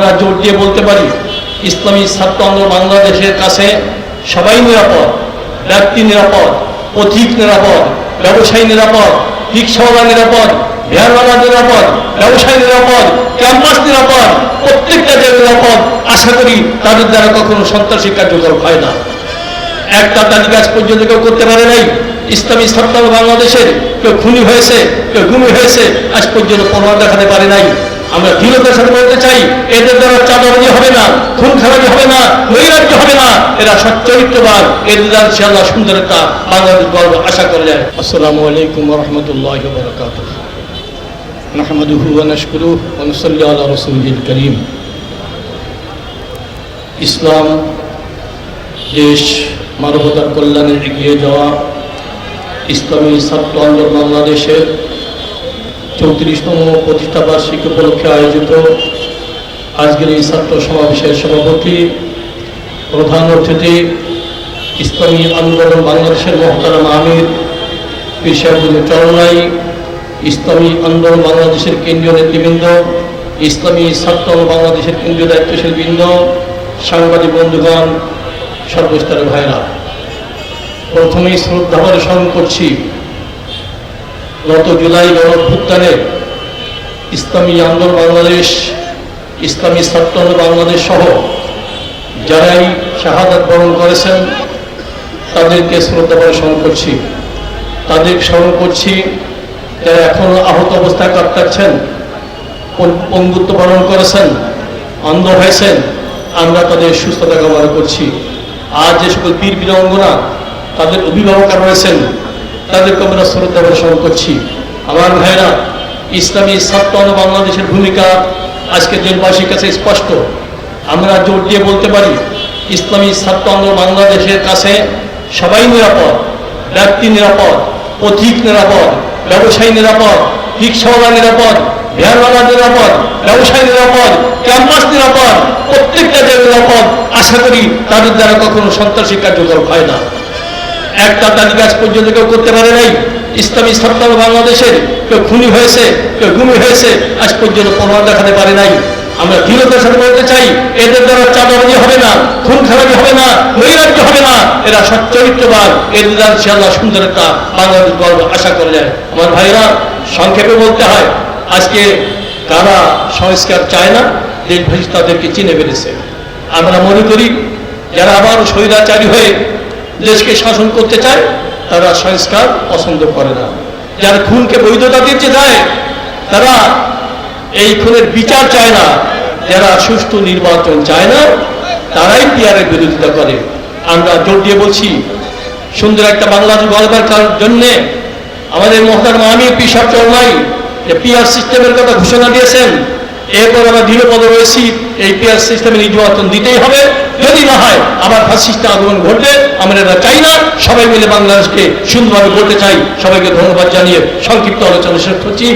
আমরা জোর দিয়ে বলতে পারি, ইসলামী ছাত্র আন্দোলন বাংলাদেশের কাছে সবাই নিরাপদ, ব্যক্তি নিরাপদ পথিক নিরাপদ, ব্যবসায়ী নিরাপদ, রিক্সাওয়ালা নিরাপদ, ভ্যানওয়ালা নিরাপদ, ব্যবসায়ী নিরাপদ, ক্যাম্পাস নিরাপদ, প্রত্যেকটা জায়গা নিরাপদ, আশা করি তাদের দ্বারা কখনো সন্ত্রাসী কার্যকর হয় না। একটা তালিকা আজ পর্যন্ত কেউ করতে পারে নাই, ইসলামী সরকার বাংলাদেশের কেউ খুনি হয়েছে, কেউ গুমি হয়েছে, আজ পর্যন্ত প্রমাণ দেখাতে পারে নাই। আমরা দৃঢ়তার সাথে বলতে চাই এদের দ্বারা চাঁদাবাজি হবে না খুন খারাপি হবে না নৈরাজ্য হবে না এরা সচ্চরিত্রবান এদের দ্বারা ইনশাআল্লাহ সুন্দর একটা বাংলাদেশ গর্ব আশা করা যায় আসসালামু আলাইকুম রহমতুল্লাহ বরকাত نحمده ونشكره ونصلي على رسوله الكريم ইসলাম দেশ মানবতার কল্যাণে এগিয়ে যাওয়া ইসলামী ছাত্র আন্দোলন বাংলাদেশের চৌত্রিশতম প্রতিষ্ঠা বার্ষিকী উপলক্ষে আয়োজিত আজকের এই ছাত্র সমাবেশের সভাপতি, প্রধান অতিথি, ইসলামী আন্দোলন বাংলাদেশের মহতারাম আমির, পেশাবুল চরণাই ইসলামী আন্দোলন বাংলাদেশের কেন্দ্রীয় নেতৃবৃন্দ, ইসলামী ছাত্র বাংলাদেশের কেন্দ্রীয় দায়িত্বশীল বৃন্দ, সাংবাদিক বন্ধুগণ, সর্বস্তরের ভাইরা প্রথমেই শ্রদ্ধাভরে স্মরণ করছি গত জুলাই গণভ্যুত্থানে ইসলামী আন্দোলন বাংলাদেশ, ইসলামী ছাত্র বাংলাদেশ সহ যারাই শাহাদাত বরণ করেছেন, তাদেরকে শ্রদ্ধাভরে স্মরণ করছি। তাদের স্মরণ করছি, যারা এখনও আহত অবস্থায় কাটাচ্ছেন পঙ্গুত্ব পালন করেছেন, অন্ধ হয়েছেন, আমরা তাদের সুস্থতা কামনা করছি। আর যে সকল বীর বীরাঙ্গনা তাদের অভিভাবকরা রয়েছেন তাদেরকে আমরা শ্রদ্ধা প্রদর্শন করছি। আমার ভাইরা, ইসলামী ছাত্র বাংলাদেশের ভূমিকা আজকে দেশবাসীর কাছে স্পষ্ট। আমরা জোর দিয়ে বলতে পারি, ইসলামী ছাত্র বাংলাদেশের কাছে সবাই নিরাপদ, ব্যক্তি নিরাপদ পথিক নিরাপদ, ব্যবসায়ী নিরাপদ, রিক্সাওয়ালা নিরাপদ, ভ্যানওয়ালা নিরাপদ, ব্যবসায়ী নিরাপদ, ক্যাম্পাস নিরাপদ, প্রত্যেকটা জায়গা নিরাপদ। আশা করি তাদের দ্বারা কখনো সন্ত্রাসী কার্যকর হয় না। একটা তালিকা আজ পর্যন্ত কেউ করতে পারে নাই। ইসলামী ছাত্র বাংলাদেশের কেউ খুনি হয়েছে, কেউ গুমি হয়েছে, আজ পর্যন্ত প্রমাণ দেখাতে পারে নাই। আমরা দৃঢ়তার সাথে বলতে চাই, এদের দ্বারা চাঁদাবাজি হবে না খুন খারাপি হবে না, নৈরাজ্য হবে না। এরা সচ্চরিত্রবান, এদের দ্বারা ইনশাআল্লাহ সুন্দর একটা বাংলাদেশ গর্ব আশা করা যায়। আমার ভাইরা, সংক্ষেপে বলতে হয়, আজকে কারা সংস্কার চায় না, দেশবাসী তাদেরকে চিনে ফেলেছে। আমরা মনে করি, যারা আবার স্বৈরাচারী হয়ে দেশকে শাসন করতে চায়, তারা সংস্কার পছন্দ করে না। যারা খুনকে বৈধতা দিতে চায় তারা এই খুনের বিচার চায় না। যারা সুষ্ঠু নির্বাচন চায় না, তারাই পিয়ারের বিরোধিতা করে। আমরা জোর দিয়ে বলছি, সুন্দর একটা বাংলাদেশ গড়বার জন্যে আমাদের মহতার আমি পিসাব চরমাই যে পিআর সিস্টেমের কথা ঘোষণা দিয়েছেন, এরপর আমরা দৃঢ়পদ রয়েছি, এই পিআর সিস্টেমে নির্বাচন দিতেই হবে। যদি না হয় আবার ফাঁসিস্ট আন্দোলন ঘটবে আমরা এটা চাই না, সবাই মিলে বাংলাদেশকে সুন্দরভাবে করতে চাই। সবাইকে ধন্যবাদ জানিয়ে সংক্ষিপ্ত আলোচনা শেষ করছি।